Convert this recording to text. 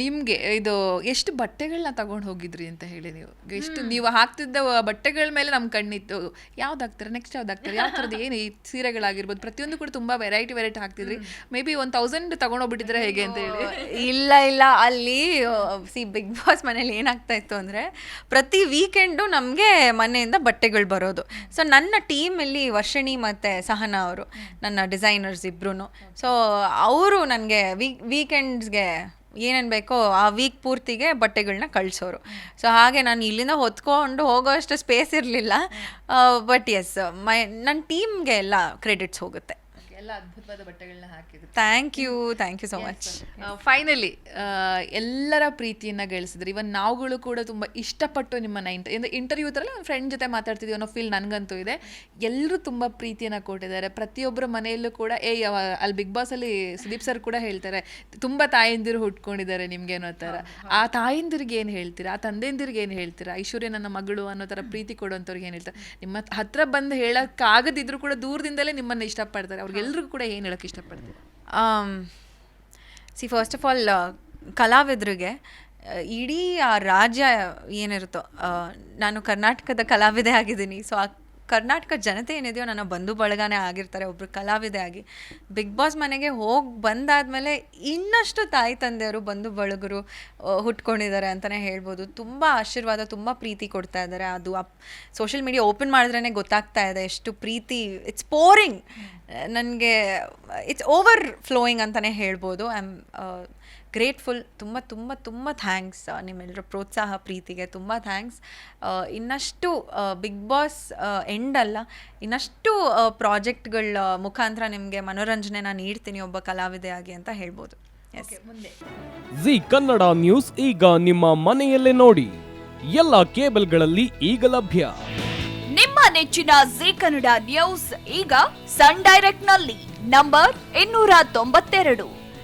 ನಿಮ್ಗೆ ಇದು ಎಷ್ಟು ಬಟ್ಟೆಗಳನ್ನ ತಗೊಂಡು ಹೋಗಿದ್ರಿ ಅಂತ ಹೇಳಿ ನೀವು? ಎಷ್ಟು ನೀವು ಹಾಕ್ತಿದ್ದ ಬಟ್ಟೆಗಳ ಮೇಲೆ ನಮ್ ಕಣ್ಣಿತ್ತು. ಯಾವ್ದು ಹಾಕ್ತಾರೆ ನೆಕ್ಸ್ಟ್ ಯಾವ್ದು ಆಗ್ತಾರೆ ಯಾವ ಥರದ್ದು? ಏನು ಈ ಸೀರೆಗಳಾಗಿರ್ಬೋದು? ಪ್ರತಿಯೊಂದು ಕೂಡ ತುಂಬಾ ವೆರೈಟಿ ವೆರೈಟಿ ಹಾಕ್ತಿದ್ರಿ. ಮೇ ಬಿ ಒಂದು ತೌಸಂಡ್ ತಗೊಂಡೋಗ್ಬಿಟ್ಟಿದ್ರೆ ಹೇಗೆ ಅಂತ ಹೇಳಿ. ಇಲ್ಲ ಇಲ್ಲ. ಅಲ್ಲಿ ಸಿ ಬಿಗ್ ಬಾಸ್ ಮನೇಲಿ ಏನಾಗ್ತಾ ಇತ್ತು ಅಂದರೆ ಪ್ರತಿ ವೀಕೆಂಡು ನಮಗೆ ಮನೆಯಿಂದ ಬಟ್ಟೆಗಳು ಬರೋದು. ಸೊ ನನ್ನ ಟೀಮಲ್ಲಿ ವರ್ಷಿಣಿ ಮತ್ತೆ ಸಹನಾ ಅವರು ನನ್ನ ಡಿಸೈನರ್ಸ್ ಇಬ್ರು ಸೊ ಅವರು ನನಗೆ ವೀಕ್ ವೀಕೆಂಡ್ಸ್ಗೆ ಏನೇನು ಬೇಕೋ ಆ ವೀಕ್ ಪೂರ್ತಿಗೆ ಬಟ್ಟೆಗಳನ್ನ ಕಳಿಸೋರು. ಸೊ ಹಾಗೆ ನಾನು ಇಲ್ಲಿಂದ ಹೊತ್ಕೊಂಡು ಹೋಗೋ ಅಷ್ಟು ಸ್ಪೇಸ್ ಇರಲಿಲ್ಲ ಬಟ್ ಎಸ್ ಮೈ ನನ್ನ ಟೀಮ್ಗೆ ಎಲ್ಲ ಕ್ರೆಡಿಟ್ಸ್ ಹೋಗುತ್ತೆ. ಎಲ್ಲ ಅದ್ಭುತವಾದ ಬಟ್ಟೆಗಳನ್ನ ಹಾಕಿದ್ರು. Thank you thank you so much finally ಎಲ್ಲರ ಪ್ರೀತಿಯನ್ನ ಗಳಿಸಿದ್ರಿ. ಇವನ್ ನಾವುಗಳು ಕೂಡ ತುಂಬಾ ಇಷ್ಟಪಟ್ಟು ನಿಮ್ಮನ್ನ ಇಂಟರ್ ಇಂಟರ್ವ್ಯೂ ಥರಲ್ಲ ಒಂದು ಫ್ರೆಂಡ್ ಜೊತೆ ಮಾತಾಡ್ತಿದ್ವಿ ಅನ್ನೋ ಫೀಲ್ ನನಗಂತೂ ಇದೆ. ಎಲ್ಲರೂ ತುಂಬಾ ಪ್ರೀತಿಯನ್ನ ಕೊಟ್ಟಿದ್ದಾರೆ. ಪ್ರತಿಯೊಬ್ಬರ ಮನೆಯಲ್ಲೂ ಕೂಡ ಏ ಅಲ್ಲಿ ಬಿಗ್ ಬಾಸ್ ಅಲ್ಲಿ ಸುದೀಪ್ ಸರ್ ಕೂಡ ಹೇಳ್ತಾರೆ ತುಂಬಾ ತಾಯಂದಿರು ಹುಟ್ಕೊಂಡಿದ್ದಾರೆ ನಿಮ್ಗೆ ಅನ್ನೋ ತರ. ಆ ತಾಯಂದಿರಿಗೆ ಏನು ಹೇಳ್ತೀರಾ? ಆ ತಂದೆಯಂದಿರಿಗೆ ಏನು ಹೇಳ್ತೀರಾ? ಐಶ್ವರ್ಯ ನನ್ನ ಮಗಳು ಅನ್ನೋ ತರ ಪ್ರೀತಿ ಕೊಡುವಂಥವ್ರಿಗೆ ಏನು ಹೇಳ್ತಾರೆ? ನಿಮ್ಮ ಹತ್ರ ಬಂದು ಹೇಳಕ್ಕಾಗದಿದ್ರು ಕೂಡ ದೂರದಿಂದಲೇ ನಿಮ್ಮನ್ನ ಇಷ್ಟಪಡ್ತಾರೆ. ಅವ್ರಿಗೆಲ್ರಿಗೂ ಕೂಡ ಏನು ಹೇಳಕ್ಕೆ ಇಷ್ಟಪಡ್ತೀರಾ? ಸಿ ಫಸ್ಟ್ ಆಫ್ ಆಲ್ ಕಲಾವಿದರಿಗೆ ಇಡೀ ಆ ರಾಜ್ಯ ಏನಿರುತ್ತೋ ನಾನು ಕರ್ನಾಟಕದ ಕಲಾವಿದೆ ಆಗಿದ್ದೀನಿ ಸೊ ಆ ಕರ್ನಾಟಕ ಜನತೆ ಏನಿದೆಯೋ ನನ್ನ ಬಂಧು ಬಳಗನೇ ಆಗಿರ್ತಾರೆ ಒಬ್ಬರು ಕಲಾವಿದೆ ಆಗಿ. ಬಿಗ್ ಬಾಸ್ ಮನೆಗೆ ಹೋಗಿ ಬಂದಾದಮೇಲೆ ಇನ್ನಷ್ಟು ತಾಯಿ ತಂದೆಯವರು ಬಂಧು ಬಳಗರು ಹುಟ್ಕೊಂಡಿದ್ದಾರೆ ಅಂತಲೇ ಹೇಳ್ಬೋದು. ತುಂಬ ಆಶೀರ್ವಾದ ತುಂಬ ಪ್ರೀತಿ ಕೊಡ್ತಾ ಇದ್ದಾರೆ. ಅದು ಅಪ್ ಸೋಷಿಯಲ್ ಮೀಡಿಯಾ ಓಪನ್ ಮಾಡಿದ್ರೇ ಗೊತ್ತಾಗ್ತಾ ಇದೆ ಎಷ್ಟು ಪ್ರೀತಿ. ಇಟ್ಸ್ ಪೋರಿಂಗ್ ನನಗೆ ಇಟ್ಸ್ ಓವರ್ ಫ್ಲೋಯಿಂಗ್ ಅಂತಲೇ ಹೇಳ್ಬೋದು. ಐ ಆಮ್ ಗ್ರೇಟ್ಫುಲ್ ತುಂಬ ತುಂಬ ತುಂಬ ಥ್ಯಾಂಕ್ಸ್ ನಿಮ್ಮೆಲ್ಲರ ಪ್ರೋತ್ಸಾಹ ಪ್ರೀತಿಗೆ ತುಂಬ ಥ್ಯಾಂಕ್ಸ್ ಇನ್ನಷ್ಟು ಬಿಗ್ ಬಾಸ್ ಎಂಡ್ ಅಲ್ಲ ಇನ್ನಷ್ಟು ಪ್ರಾಜೆಕ್ಟ್ಗಳ ಮುಖಾಂತರ ನಿಮಗೆ ಮನೋರಂಜನೆನ ನೀಡ್ತೀನಿ ಒಬ್ಬ ಕಲಾವಿದೆಯಾಗಿ ಅಂತ ಹೇಳ್ಬೋದು. ಎಸ್ ಜಿ ಕನ್ನಡ ನ್ಯೂಸ್ ಈಗ ನಿಮ್ಮ ಮನೆಯಲ್ಲೇ ನೋಡಿ. ಎಲ್ಲ ಕೇಬಲ್ಗಳಲ್ಲಿ ಈಗ ಲಭ್ಯ. ನಿಮ್ಮ ನೆಚ್ಚಿನ ಜಿ ಕನ್ನಡ ನ್ಯೂಸ್ ಈಗ ಸನ್ ಡೈರೆಕ್ಟ್ನಲ್ಲಿ ನಂಬರ್ ಇನ್ನೂರ ತೊಂಬತ್ತೆರಡು.